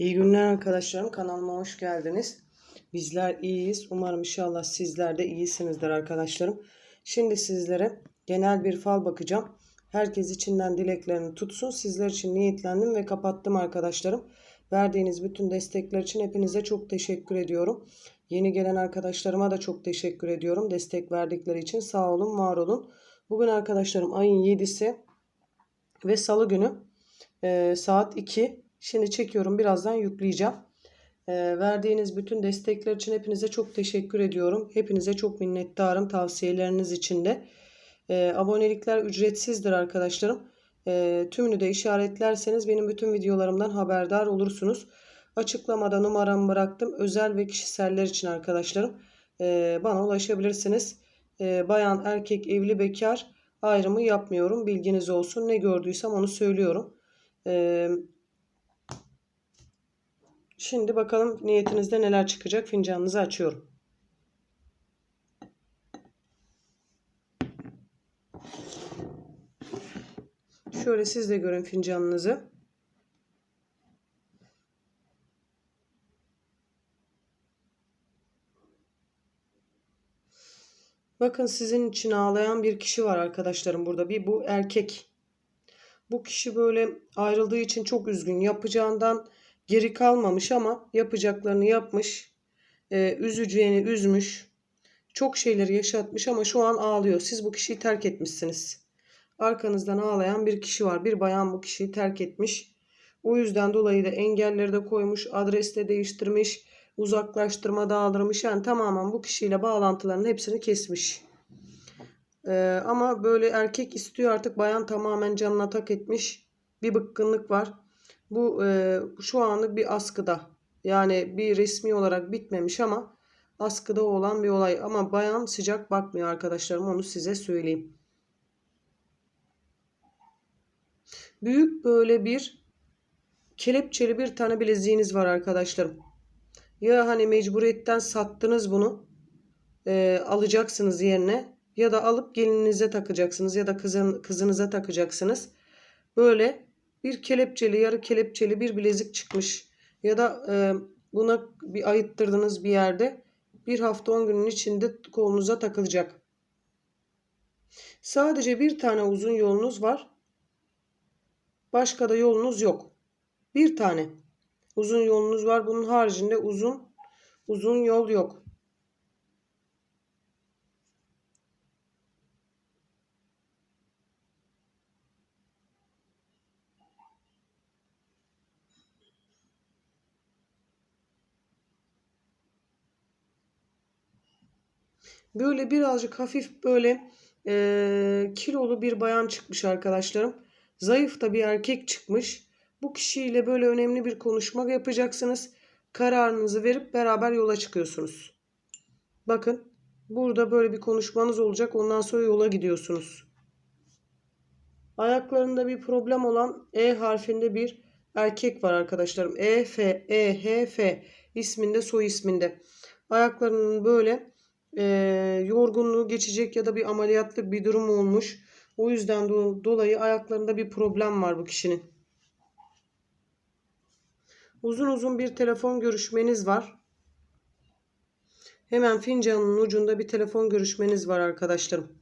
İyi günler arkadaşlarım. Kanalıma hoş geldiniz. Bizler iyiyiz. Umarım inşallah sizler de iyisinizdir arkadaşlarım. Şimdi sizlere genel bir fal bakacağım. Herkes içinden dileklerini tutsun. Sizler için niyetlendim ve kapattım arkadaşlarım. Verdiğiniz bütün destekler için hepinize çok teşekkür ediyorum. Yeni gelen arkadaşlarıma da çok teşekkür ediyorum. Destek verdikleri için sağ olun, var olun. Bugün arkadaşlarım ayın 7'si ve salı günü e, saat 2. Şimdi çekiyorum birazdan yükleyeceğim. E, verdiğiniz bütün destekler için hepinize çok teşekkür ediyorum. Hepinize çok minnettarım tavsiyeleriniz için de. E, abonelikler ücretsizdir arkadaşlarım. E, tümünü de işaretlerseniz benim bütün videolarımdan haberdar olursunuz. Açıklamada numaramı bıraktım. Özel ve kişiseller için arkadaşlarım. E, bana ulaşabilirsiniz. E, bayan, erkek, evli, bekar ayrımı yapmıyorum. Bilginiz olsun. Ne gördüysem onu söylüyorum. E, şimdi bakalım niyetinizde neler çıkacak. Fincanınızı açıyorum. Şöyle siz de görün fincanınızı. Bakın sizin için ağlayan bir kişi var arkadaşlarım burada. Bir bu erkek. Bu kişi böyle ayrıldığı için çok üzgün. Yapacağından geri kalmamış ama yapacaklarını yapmış. Ee, üzeceğini üzmüş. Çok şeyleri yaşatmış ama şu an ağlıyor. Siz bu kişiyi terk etmişsiniz. Arkanızdan ağlayan bir kişi var. Bir bayan bu kişiyi terk etmiş. O yüzden dolayı da engelleri de koymuş, adres de değiştirmiş, uzaklaştırma dağıldırmış. Yani tamamen bu kişiyle bağlantılarının hepsini kesmiş. Ee, ama böyle erkek istiyor artık bayan tamamen canına tak etmiş. Bir bıkkınlık var. Bu e, şu anlık bir askıda. Yani bir resmi olarak bitmemiş ama askıda olan bir olay. Ama bayan sıcak bakmıyor arkadaşlarım onu size söyleyeyim. Büyük böyle bir kelepçeli bir tane bileziğiniz var arkadaşlarım. Ya hani mecburiyetten sattınız bunu e, alacaksınız yerine ya da alıp gelininize takacaksınız ya da kızın, kızınıza takacaksınız. Böyle bir kelepçeli yarı kelepçeli bir bilezik çıkmış ya da e, buna bir ayıttırdınız bir yerde bir hafta 10 günün içinde kolunuza takılacak. Sadece bir tane uzun yolunuz var. Başka da yolunuz yok. Bir tane uzun yolunuz var. Bunun haricinde uzun uzun yol yok. Böyle birazcık hafif böyle e, kilolu bir bayan çıkmış arkadaşlarım. Zayıf da bir erkek çıkmış. Bu kişiyle böyle önemli bir konuşma yapacaksınız. Kararınızı verip beraber yola çıkıyorsunuz. Bakın burada böyle bir konuşmanız olacak. Ondan sonra yola gidiyorsunuz. Ayaklarında bir problem olan E harfinde bir erkek var arkadaşlarım. E, F, E, H, F isminde soy isminde. Ayaklarının böyle e, yorgunluğu geçecek ya da bir ameliyatlık bir durum olmuş. O yüzden do dolayı ayaklarında bir problem var bu kişinin. Uzun uzun bir telefon görüşmeniz var. Hemen fincanın ucunda bir telefon görüşmeniz var arkadaşlarım.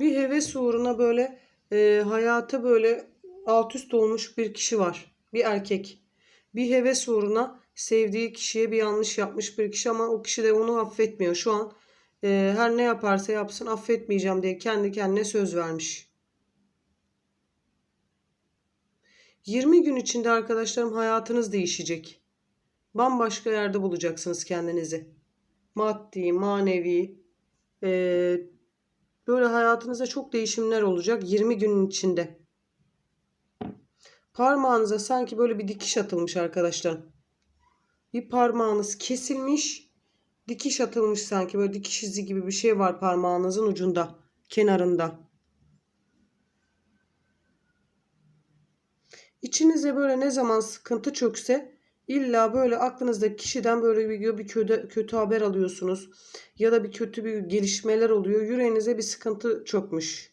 Bir heves uğruna böyle e, hayatı böyle alt üst olmuş bir kişi var. Bir erkek. Bir heves uğruna sevdiği kişiye bir yanlış yapmış bir kişi ama o kişi de onu affetmiyor. Şu an e, her ne yaparsa yapsın affetmeyeceğim diye kendi kendine söz vermiş. 20 gün içinde arkadaşlarım hayatınız değişecek. Bambaşka yerde bulacaksınız kendinizi. Maddi, manevi, e, böyle hayatınızda çok değişimler olacak 20 günün içinde. Parmağınıza sanki böyle bir dikiş atılmış arkadaşlarım. Bir parmağınız kesilmiş, dikiş atılmış sanki böyle dikiş izi gibi bir şey var parmağınızın ucunda, kenarında. İçinize böyle ne zaman sıkıntı çökse İlla böyle aklınızdaki kişiden böyle bir, bir kötü, kötü haber alıyorsunuz. Ya da bir kötü bir gelişmeler oluyor. Yüreğinize bir sıkıntı çökmüş.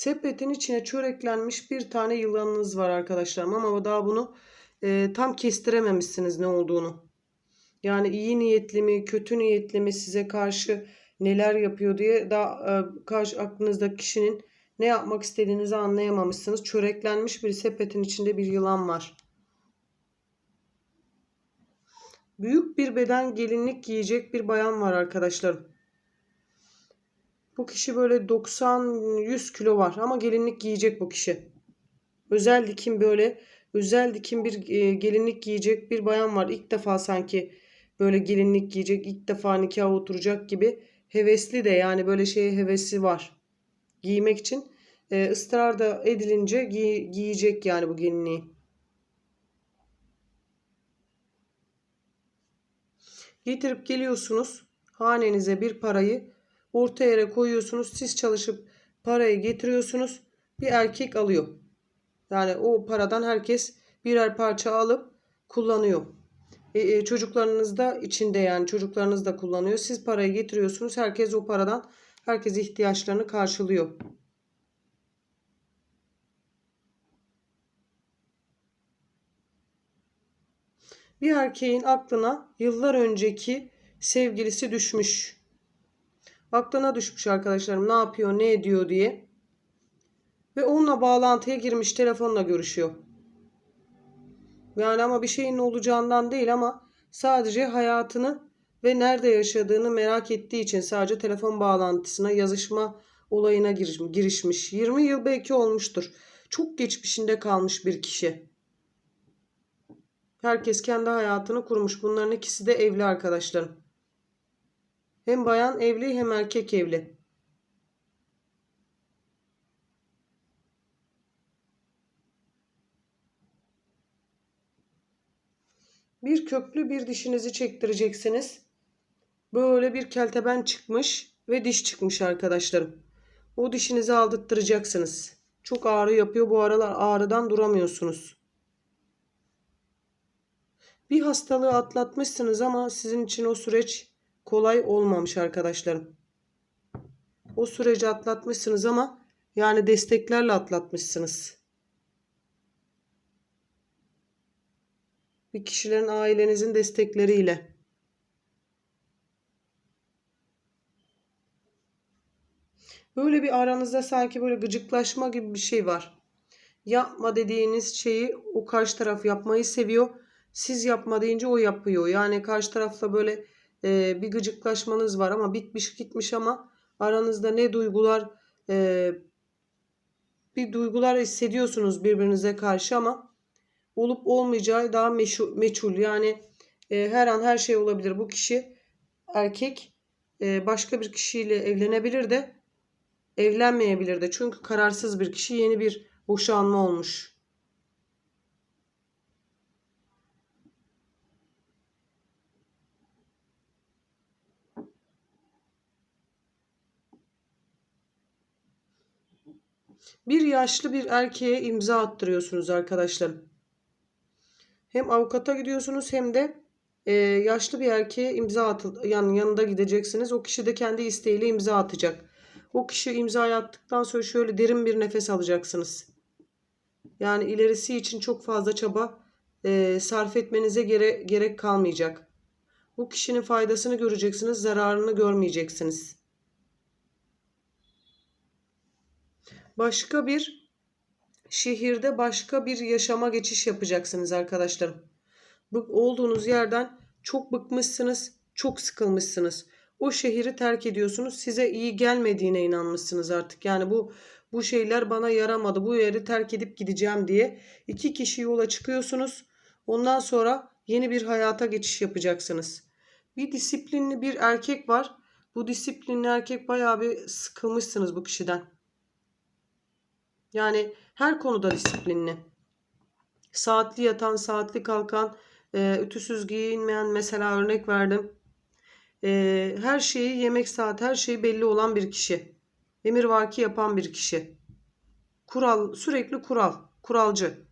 Sepetin içine çöreklenmiş bir tane yılanınız var arkadaşlarım ama daha bunu e, tam kestirememişsiniz ne olduğunu. Yani iyi niyetli mi, kötü niyetli mi size karşı neler yapıyor diye daha e, karşı aklınızdaki kişinin ne yapmak istediğinizi anlayamamışsınız. Çöreklenmiş bir sepetin içinde bir yılan var. Büyük bir beden gelinlik giyecek bir bayan var arkadaşlarım. Bu kişi böyle 90-100 kilo var ama gelinlik giyecek bu kişi. Özel dikim böyle özel dikim bir e, gelinlik giyecek bir bayan var. İlk defa sanki böyle gelinlik giyecek, ilk defa nikaha oturacak gibi hevesli de yani böyle şeye hevesi var. Giymek için e, ısrar da edilince giy, giyecek yani bu gelinliği. Getirip geliyorsunuz hanenize bir parayı orta yere koyuyorsunuz. Siz çalışıp parayı getiriyorsunuz. Bir erkek alıyor. Yani o paradan herkes birer parça alıp kullanıyor. E, e, çocuklarınız da içinde yani çocuklarınız da kullanıyor. Siz parayı getiriyorsunuz. Herkes o paradan herkes ihtiyaçlarını karşılıyor. Bir erkeğin aklına yıllar önceki sevgilisi düşmüş. Aklına düşmüş arkadaşlarım ne yapıyor ne ediyor diye. Ve onunla bağlantıya girmiş telefonla görüşüyor. Yani ama bir şeyin olacağından değil ama sadece hayatını ve nerede yaşadığını merak ettiği için sadece telefon bağlantısına yazışma olayına girişmiş. 20 yıl belki olmuştur. Çok geçmişinde kalmış bir kişi. Herkes kendi hayatını kurmuş. Bunların ikisi de evli arkadaşlarım. Hem bayan evli hem erkek evli. Bir köklü bir dişinizi çektireceksiniz. Böyle bir kelteben çıkmış ve diş çıkmış arkadaşlarım. O dişinizi aldırttıracaksınız. Çok ağrı yapıyor. Bu aralar ağrıdan duramıyorsunuz. Bir hastalığı atlatmışsınız ama sizin için o süreç kolay olmamış arkadaşlarım. O süreci atlatmışsınız ama yani desteklerle atlatmışsınız. Bir kişilerin ailenizin destekleriyle. Böyle bir aranızda sanki böyle gıcıklaşma gibi bir şey var. Yapma dediğiniz şeyi o karşı taraf yapmayı seviyor. Siz yapma deyince o yapıyor. Yani karşı tarafla böyle e, bir gıcıklaşmanız var ama bitmiş gitmiş ama aranızda ne duygular e, bir duygular hissediyorsunuz birbirinize karşı ama olup olmayacağı daha meşhur, meçhul. Yani e, her an her şey olabilir. Bu kişi erkek e, başka bir kişiyle evlenebilir de evlenmeyebilir de. Çünkü kararsız bir kişi yeni bir boşanma olmuş. Bir yaşlı bir erkeğe imza attırıyorsunuz arkadaşlarım. Hem avukata gidiyorsunuz hem de e, yaşlı bir erkeğe imza at yani yanında gideceksiniz. O kişi de kendi isteğiyle imza atacak. O kişi imza attıktan sonra şöyle derin bir nefes alacaksınız. Yani ilerisi için çok fazla çaba e, sarf etmenize gere gerek kalmayacak. Bu kişinin faydasını göreceksiniz, zararını görmeyeceksiniz. Başka bir şehirde başka bir yaşama geçiş yapacaksınız arkadaşlarım. Bu olduğunuz yerden çok bıkmışsınız, çok sıkılmışsınız. O şehri terk ediyorsunuz. Size iyi gelmediğine inanmışsınız artık. Yani bu bu şeyler bana yaramadı. Bu yeri terk edip gideceğim diye iki kişi yola çıkıyorsunuz. Ondan sonra yeni bir hayata geçiş yapacaksınız. Bir disiplinli bir erkek var. Bu disiplinli erkek bayağı bir sıkılmışsınız bu kişiden. Yani her konuda disiplinli. Saatli yatan, saatli kalkan, e, ütüsüz giyinmeyen mesela örnek verdim. e, her şeyi yemek saat her şeyi belli olan bir kişi. Emirvaki yapan bir kişi. Kural sürekli kural, kuralcı.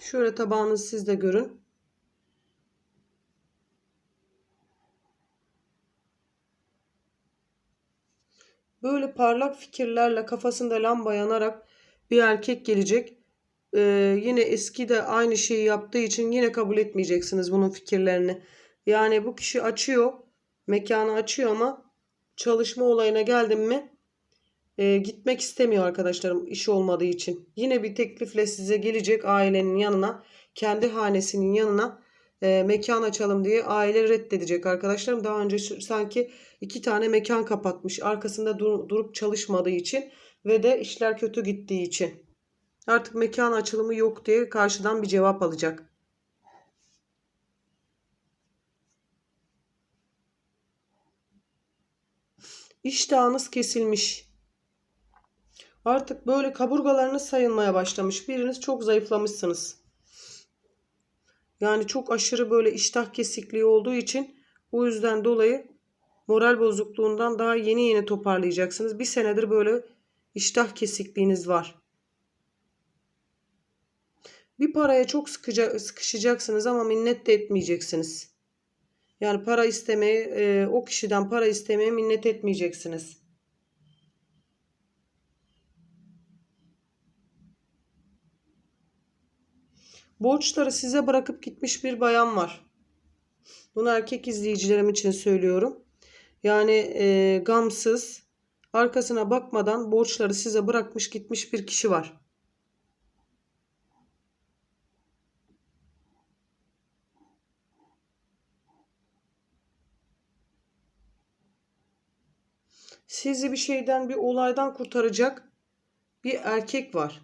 Şöyle tabağınızı siz de görün. Parlak fikirlerle kafasında lamba yanarak bir erkek gelecek. Ee, yine eski de aynı şeyi yaptığı için yine kabul etmeyeceksiniz bunun fikirlerini. Yani bu kişi açıyor, mekanı açıyor ama çalışma olayına geldim mi e, gitmek istemiyor arkadaşlarım iş olmadığı için. Yine bir teklifle size gelecek ailenin yanına, kendi hanesinin yanına e, mekan açalım diye aile reddedecek arkadaşlarım. Daha önce sanki iki tane mekan kapatmış arkasında dur, durup çalışmadığı için ve de işler kötü gittiği için. Artık mekan açılımı yok diye karşıdan bir cevap alacak. İştahınız kesilmiş. Artık böyle kaburgalarınız sayılmaya başlamış. Biriniz çok zayıflamışsınız. Yani çok aşırı böyle iştah kesikliği olduğu için o yüzden dolayı moral bozukluğundan daha yeni yeni toparlayacaksınız. Bir senedir böyle iştah kesikliğiniz var. Bir paraya çok sıkıca, sıkışacaksınız ama minnet de etmeyeceksiniz. Yani para istemeye, o kişiden para istemeye minnet etmeyeceksiniz. Borçları size bırakıp gitmiş bir bayan var. Bunu erkek izleyicilerim için söylüyorum. Yani e, gamsız, arkasına bakmadan borçları size bırakmış gitmiş bir kişi var. Sizi bir şeyden, bir olaydan kurtaracak bir erkek var.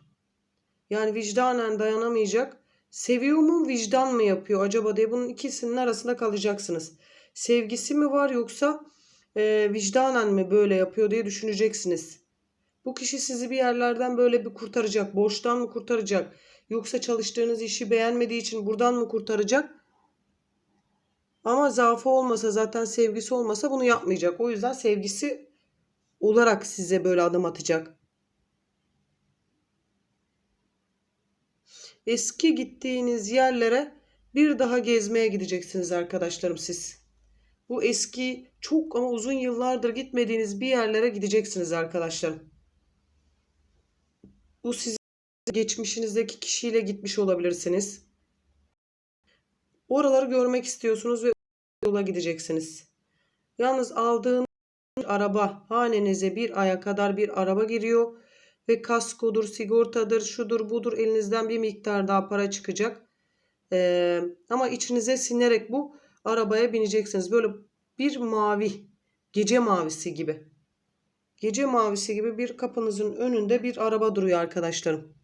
Yani vicdanen dayanamayacak Seviyor mu vicdan mı yapıyor acaba diye bunun ikisinin arasında kalacaksınız. Sevgisi mi var yoksa e, vicdanen mi böyle yapıyor diye düşüneceksiniz. Bu kişi sizi bir yerlerden böyle bir kurtaracak. Borçtan mı kurtaracak? Yoksa çalıştığınız işi beğenmediği için buradan mı kurtaracak? Ama zaafı olmasa zaten sevgisi olmasa bunu yapmayacak. O yüzden sevgisi olarak size böyle adım atacak. Eski gittiğiniz yerlere bir daha gezmeye gideceksiniz arkadaşlarım siz. Bu eski çok ama uzun yıllardır gitmediğiniz bir yerlere gideceksiniz arkadaşlarım. Bu sizin geçmişinizdeki kişiyle gitmiş olabilirsiniz. Oraları görmek istiyorsunuz ve yola gideceksiniz. Yalnız aldığınız araba hanenize bir aya kadar bir araba giriyor ve kaskodur, sigortadır, şudur budur elinizden bir miktar daha para çıkacak. Ee, ama içinize sinerek bu arabaya bineceksiniz. Böyle bir mavi, gece mavisi gibi. Gece mavisi gibi bir kapınızın önünde bir araba duruyor arkadaşlarım.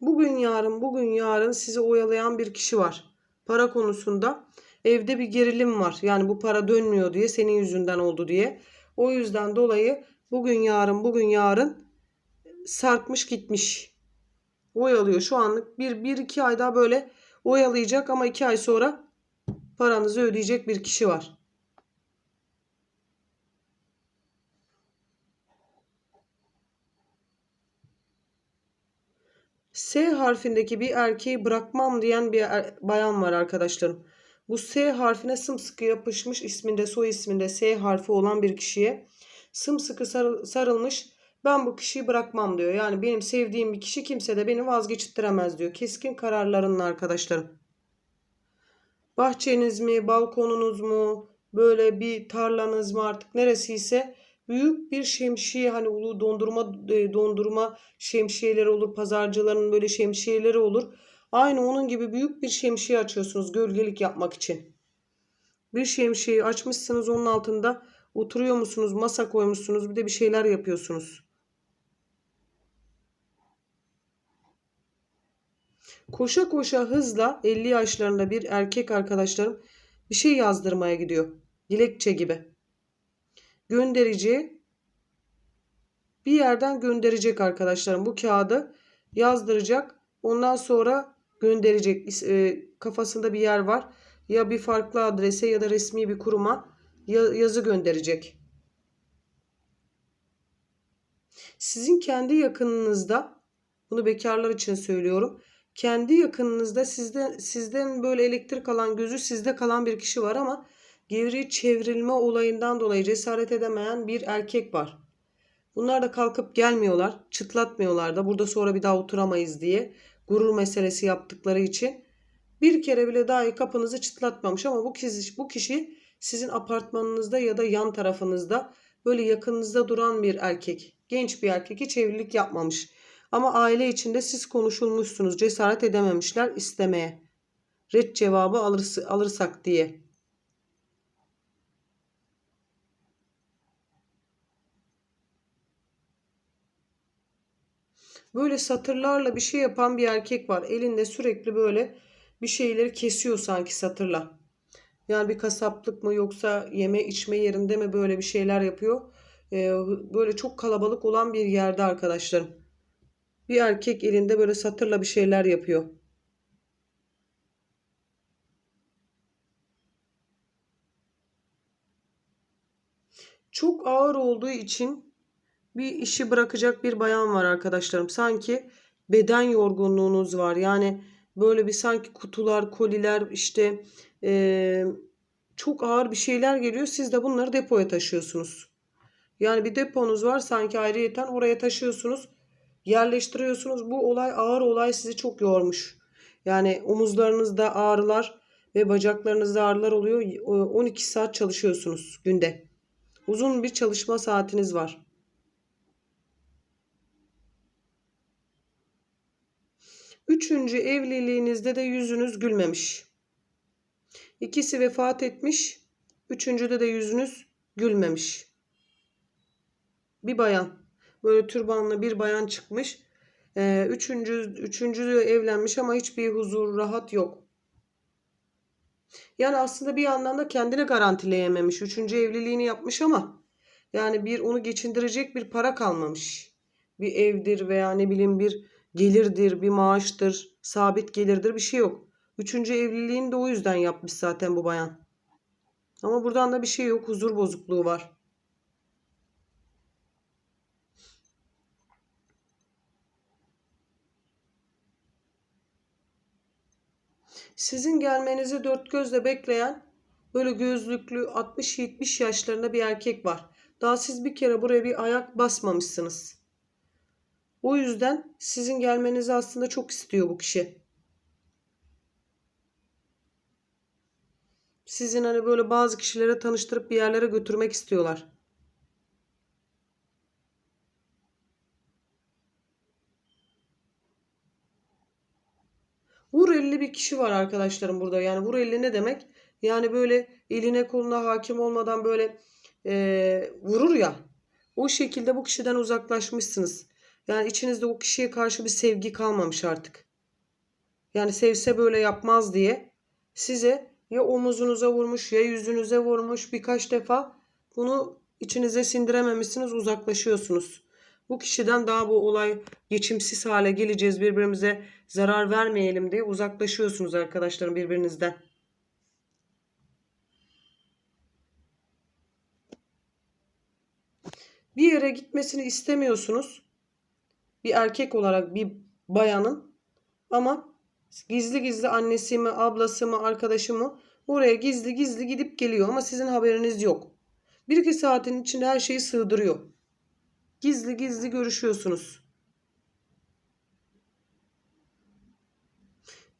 Bugün yarın, bugün yarın sizi oyalayan bir kişi var. Para konusunda evde bir gerilim var. Yani bu para dönmüyor diye senin yüzünden oldu diye. O yüzden dolayı bugün yarın bugün yarın sarkmış gitmiş. Oyalıyor şu anlık bir, bir iki ay daha böyle oyalayacak ama iki ay sonra paranızı ödeyecek bir kişi var. S harfindeki bir erkeği bırakmam diyen bir er, bayan var arkadaşlarım. Bu S harfine sımsıkı yapışmış isminde soy isminde S harfi olan bir kişiye sımsıkı sarılmış ben bu kişiyi bırakmam diyor. Yani benim sevdiğim bir kişi kimse de beni vazgeçittiremez diyor. Keskin kararlarının arkadaşlarım. Bahçeniz mi, balkonunuz mu, böyle bir tarlanız mı artık neresiyse büyük bir şemsiye hani ulu dondurma e, dondurma şemsiyeleri olur pazarcıların böyle şemsiyeleri olur Aynı onun gibi büyük bir şemsiye açıyorsunuz gölgelik yapmak için. Bir şemsiyeyi açmışsınız onun altında oturuyor musunuz masa koymuşsunuz bir de bir şeyler yapıyorsunuz. Koşa koşa hızla 50 yaşlarında bir erkek arkadaşlarım bir şey yazdırmaya gidiyor. Dilekçe gibi. Gönderici bir yerden gönderecek arkadaşlarım. Bu kağıdı yazdıracak. Ondan sonra gönderecek. E, kafasında bir yer var. Ya bir farklı adrese ya da resmi bir kuruma ya- yazı gönderecek. Sizin kendi yakınınızda bunu bekarlar için söylüyorum. Kendi yakınınızda sizde sizden böyle elektrik alan gözü sizde kalan bir kişi var ama geri çevrilme olayından dolayı cesaret edemeyen bir erkek var. Bunlar da kalkıp gelmiyorlar, çıtlatmıyorlar da burada sonra bir daha oturamayız diye gurur meselesi yaptıkları için bir kere bile dahi kapınızı çıtlatmamış ama bu kişi, bu kişi sizin apartmanınızda ya da yan tarafınızda böyle yakınınızda duran bir erkek. Genç bir erkek hiç evlilik yapmamış. Ama aile içinde siz konuşulmuşsunuz. Cesaret edememişler istemeye. Red cevabı alırsa, alırsak diye. Böyle satırlarla bir şey yapan bir erkek var. Elinde sürekli böyle bir şeyleri kesiyor sanki satırla. Yani bir kasaplık mı yoksa yeme içme yerinde mi böyle bir şeyler yapıyor. Ee, böyle çok kalabalık olan bir yerde arkadaşlarım. Bir erkek elinde böyle satırla bir şeyler yapıyor. Çok ağır olduğu için bir işi bırakacak bir bayan var arkadaşlarım. Sanki beden yorgunluğunuz var. Yani böyle bir sanki kutular, koliler işte eee, çok ağır bir şeyler geliyor. Siz de bunları depoya taşıyorsunuz. Yani bir deponuz var sanki ayrıyeten oraya taşıyorsunuz. Yerleştiriyorsunuz. Bu olay ağır olay sizi çok yormuş. Yani omuzlarınızda ağrılar ve bacaklarınızda ağrılar oluyor. 12 saat çalışıyorsunuz günde. Uzun bir çalışma saatiniz var. Üçüncü evliliğinizde de yüzünüz gülmemiş. İkisi vefat etmiş. Üçüncüde de yüzünüz gülmemiş. Bir bayan. Böyle türbanlı bir bayan çıkmış. Ee, üçüncü, üçüncü evlenmiş ama hiçbir huzur, rahat yok. Yani aslında bir yandan da kendini garantileyememiş. Üçüncü evliliğini yapmış ama yani bir onu geçindirecek bir para kalmamış. Bir evdir veya ne bileyim bir gelirdir, bir maaştır, sabit gelirdir bir şey yok. Üçüncü evliliğini de o yüzden yapmış zaten bu bayan. Ama buradan da bir şey yok. Huzur bozukluğu var. Sizin gelmenizi dört gözle bekleyen böyle gözlüklü 60-70 yaşlarında bir erkek var. Daha siz bir kere buraya bir ayak basmamışsınız. O yüzden sizin gelmenizi aslında çok istiyor bu kişi. Sizin hani böyle bazı kişilere tanıştırıp bir yerlere götürmek istiyorlar. Vurelli bir kişi var arkadaşlarım burada. Yani Vurelli ne demek? Yani böyle eline koluna hakim olmadan böyle e, vurur ya. O şekilde bu kişiden uzaklaşmışsınız. Yani içinizde o kişiye karşı bir sevgi kalmamış artık. Yani sevse böyle yapmaz diye size ya omuzunuza vurmuş ya yüzünüze vurmuş birkaç defa bunu içinize sindirememişsiniz uzaklaşıyorsunuz. Bu kişiden daha bu olay geçimsiz hale geleceğiz birbirimize zarar vermeyelim diye uzaklaşıyorsunuz arkadaşlarım birbirinizden. Bir yere gitmesini istemiyorsunuz. Bir erkek olarak bir bayanın ama gizli gizli annesi mi, ablası mı, arkadaşı mı oraya gizli gizli gidip geliyor ama sizin haberiniz yok. Bir iki saatin içinde her şeyi sığdırıyor. Gizli gizli görüşüyorsunuz.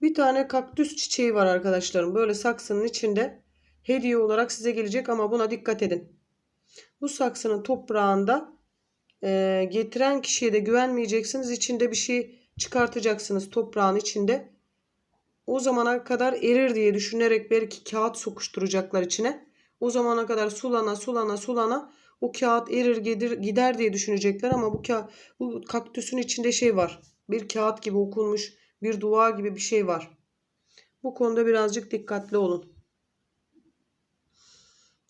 Bir tane kaktüs çiçeği var arkadaşlarım. Böyle saksının içinde hediye olarak size gelecek ama buna dikkat edin. Bu saksının toprağında e, getiren kişiye de güvenmeyeceksiniz. İçinde bir şey çıkartacaksınız toprağın içinde. O zamana kadar erir diye düşünerek belki kağıt sokuşturacaklar içine. O zamana kadar sulana sulana sulana o kağıt erir gider, gider diye düşünecekler ama bu kağıt, bu kaktüsün içinde şey var. Bir kağıt gibi okunmuş bir dua gibi bir şey var. Bu konuda birazcık dikkatli olun.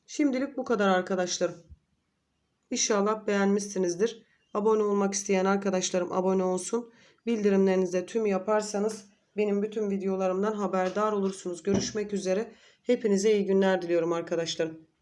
Şimdilik bu kadar arkadaşlarım. İnşallah beğenmişsinizdir. Abone olmak isteyen arkadaşlarım abone olsun. Bildirimlerinizi de tüm yaparsanız benim bütün videolarımdan haberdar olursunuz. Görüşmek üzere. Hepinize iyi günler diliyorum arkadaşlarım.